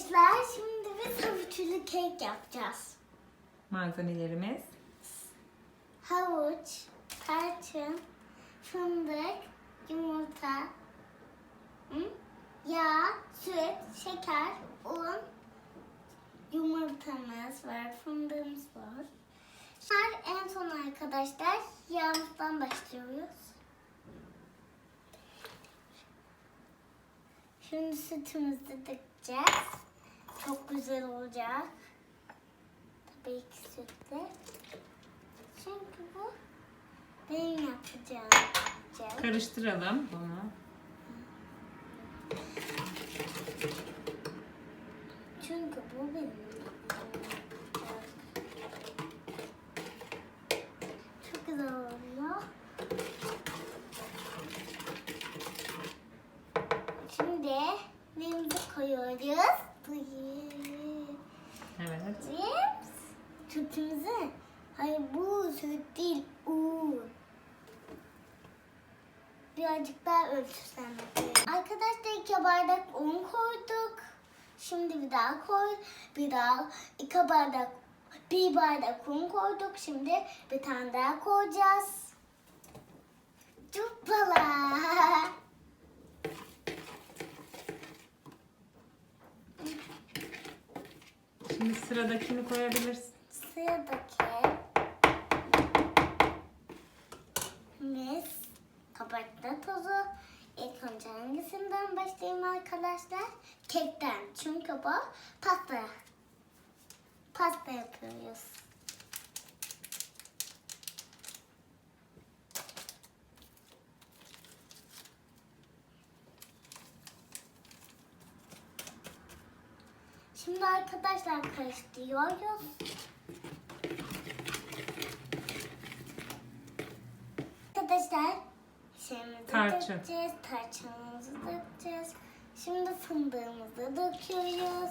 Arkadaşlar şimdi biz havuçlu kek yapacağız. Malzemelerimiz Havuç, tarçın, fındık, yumurta, yağ, süt, şeker, un, yumurtamız var, fındığımız var. Şimdi en son arkadaşlar yağımızdan başlıyoruz. Şimdi sütümüzü dökeceğiz. Çok güzel olacak. Tabii ki sütle. Çünkü bu benim yapacağım. karıştıralım bunu. Çünkü bu benim yapacağım. Çok güzel oluyor. Şimdi neyimizi koyuyoruz? Buyur. Evet. Biz sütümüzü, hayır bu süt değil, un. Birazcık daha ölçüslenmek Arkadaşlar iki bardak un koyduk. Şimdi bir daha koy, bir daha iki bardak, bir bardak un koyduk. Şimdi bir tane daha koyacağız. Cuppala. Şimdi sıradakini koyabilirsin. Sıradaki mis kabartma tozu. İlk önce hangisinden başlayayım arkadaşlar? Kekten. Çünkü bu pasta. Pasta yapıyoruz. Şimdi arkadaşlar karıştırıyoruz. Arkadaşlar şeyimizi Tarçın. dökeceğiz, tarçınımızı dökeceğiz. Şimdi fındığımızı döküyoruz.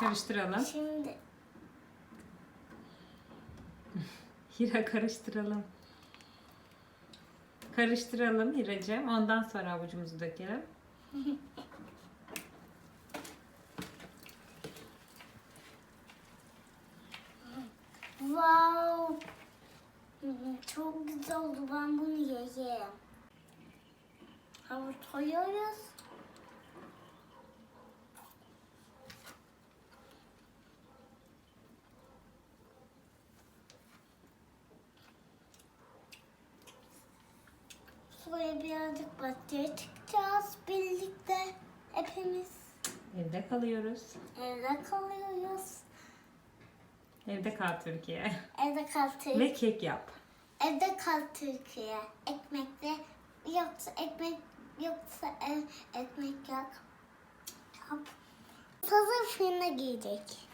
Karıştıralım. Şimdi Hira karıştıralım. Karıştıralım Hiracığım. Ondan sonra avucumuzu dökelim. Çok güzel oldu. Ben bunu yiyeyim. Havuç koyuyoruz. Sonra birazcık bahçeye çıkacağız birlikte. Hepimiz Evde kalıyoruz. evde kalıyoruz. Evde kal Türkiye. Evde kal Türkiye. Ve kek yap. Evde kal Türkiye. Ekmekte yoksa ekmek yoksa ev, ekmek yok. Hop. Hazır fırına giyecek.